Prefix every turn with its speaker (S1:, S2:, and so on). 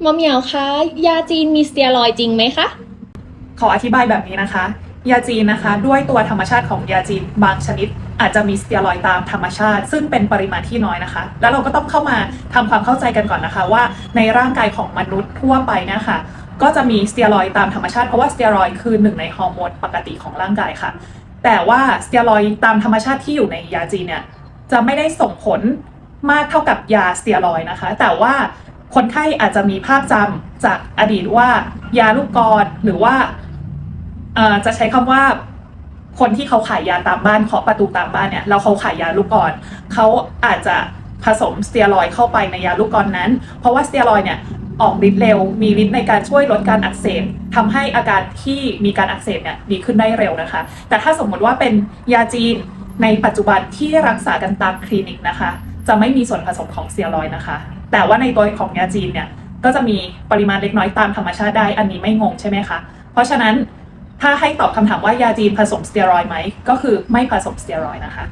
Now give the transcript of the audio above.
S1: หมอเหมียวคะ ยาจีนมีสเตียรอยด์จริงไหมคะ
S2: ขออธิบายแบบนี้นะคะ ยาจีนนะคะ ด้วยตัวธรรมชาติของยาจีนบางชนิด อาจจะมีสเตียรอยด์ตามธรรมชาติ ซึ่งเป็นปริมาณที่น้อยนะคะ แล้วเราก็ต้องเข้ามาทำความเข้าใจกันก่อนนะคะ ว่าในร่างกายของมนุษย์ทั่วไปเนะคะ ก็จะมีสเตียรอยด์ตามธรรมชาติเพราะว่าสเตียรอยด์คือหนึ่งในฮอร์โมนปกติของร่างกายค่ะ แต่ว่าสเตียรอยด์ตามธรรมชาติที่อยู่ในยาจีนเนี่ยจะไม่ได้ส่งผลมากเท่ากับยาสเตียรอยด์นะคะ แต่ว่า คนไข้อาจจะมีภาพจำจากอดีตว่ายาลูกกรอนหรือว่าจะใช้คำว่าคนที่เขาขายยาตามบ้านเคาะประตูตามบ้านเนี่ยแล้วเขาขายยาลูกกรอนเขาอาจจะผสมสเตียรอยเข้าไปในยาลูกกรอนนั้น เพราะว่าสเตียรอยเนี่ยออกฤทธิ์เร็ว มีฤทธิ์ในการช่วยลดการอักเสบทำให้อาการที่มีการอักเสบเนี่ยดีขึ้นได้เร็วนะคะ แต่ถ้าสมมติว่าเป็นยาจีนในปัจจุบันที่รักษากันตามคลินิกนะคะ จะไม่มีส่วนผสมของสเตียรอยนะคะ แต่ว่าในตัวของยาจีนเนี่ยก็จะมีปริมาณเล็กน้อยตามธรรมชาติได้ อันนี้ไม่งงใช่ไหมคะ เพราะฉะนั้นถ้าให้ตอบคำถามว่ายาจีนผสมสเตียรอยไหมก็คือไม่ผสมสเตียรอยนะคะ